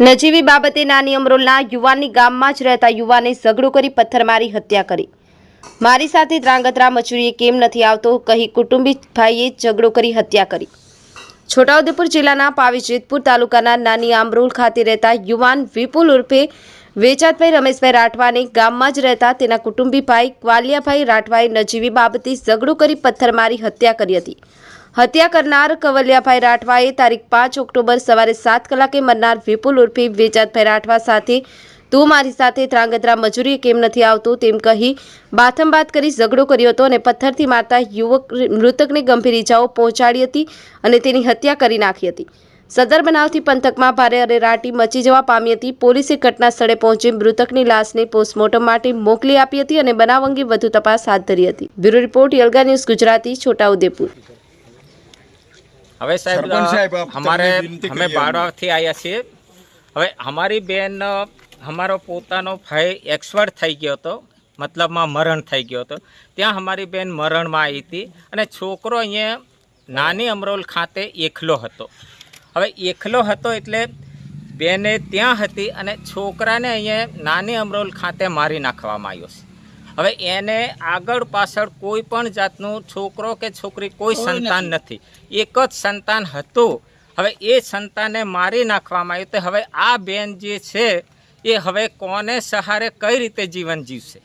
નજીવી બાબતે નાની અમરોલના યુવાનની ગામમાં જ રહેતા યુવાને ઝઘડો કરી પથ્થર મારી હત્યા કરી. મારી સાથે ધ્રાંગધ્રા મચુરીએ કેમ નથી આવતો કહી કુટુંબી ભાઈએ ઝઘડો કરી હત્યા કરી. છોટાઉદેપુર જિલ્લાના પાવી જેતપુર તાલુકાના નાની આમરોલ ખાતે રહેતા યુવાન વિપુલ ઉર્ફે વેચાતભાઈ રમેશભાઈ રાઠવાને ગામમાં જ રહેતા તેના કુટુંબી ભાઈ વાલિયાભાઈ રાઠવાએ નજીવી બાબતે ઝઘડો કરી પથ્થર મારી હત્યા કરી હતી. હત્યા કરનાર કવલિયાભાઈ રાઠવાએ તારીખ પાંચ ઓક્ટોબર સવારે સાત કલાકે મરનાર વિપુલ ઉર્ફી વેચાતભાઈ રાઠવા સાથે તું મારી સાથે ત્રાંગધ્રા મજૂરી કેમ નથી આવતું તેમ કહી બાથમબાત કરી ઝઘડો કર્યો હતો અને પથ્થરથી મારતા યુવક મૃતકને ગંભીર ઇજાઓ પહોંચાડી હતી અને તેની હત્યા કરી નાખી હતી. સદર બનાવથી પંથકમાં ભારે અરેરાટી મચી જવા પામી હતી. પોલીસે ઘટના સ્થળે પહોંચી મૃતકની લાશને પોસ્ટમોર્ટમ માટે મોકલી આપી હતી અને બનાવ અંગે વધુ તપાસ હાથ ધરી હતી. બ્યુરો રિપોર્ટ યલગા ન્યૂઝ ગુજરાતી, છોટાઉદેપુર. હવે સાહેબ સાહેબ, અમારે અમે બાળવાથી આવ્યા છીએ. હવે અમારી બેન અમારો પોતાનો ભાઈ એક્સપર્ટ થઈ ગયો હતો મતલબમાં મરણ થઈ ગયો હતો. ત્યાં અમારી બેન મરણમાં આવી હતી અને છોકરો અહીંયા નાની અમરોલ ખાતે એકલો હતો. હવે એકલો હતો એટલે બેને ત્યાં હતી અને છોકરાને અહીંયા નાની અમરોલ ખાતે મારી નાખવામાં આવ્યો છે. હવે એને આગળ પાછળ કોઈ પણ જાતનું છોકરો કે છોકરી કોઈ સંતાન નથી. એક જ સંતાન હતું. હવે એ સંતાનને મારી નાખવામાં આવ્યું તો હવે આ બેન જે છે એ હવે કોને સહારે કઈ રીતે જીવન જીવશે?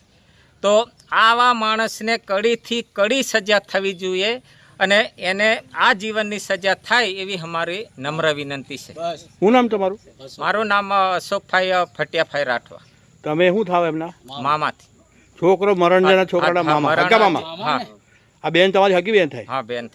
તો આવા માણસને કડીથી કડી સજા થવી જોઈએ અને એને આ જીવનની સજા થાય એવી અમારી નમ્ર વિનંતી છે. શું નામ તમારું? મારું નામ અશોકભાઈ ફટિયાભાઈ રાઠવા. તમે શું થાવ એમના? મામાથી. છોકરો મરણ જણા છોકરાના મામા. મામા? આ બેન તમારી હકી બેન થાય? હા બેન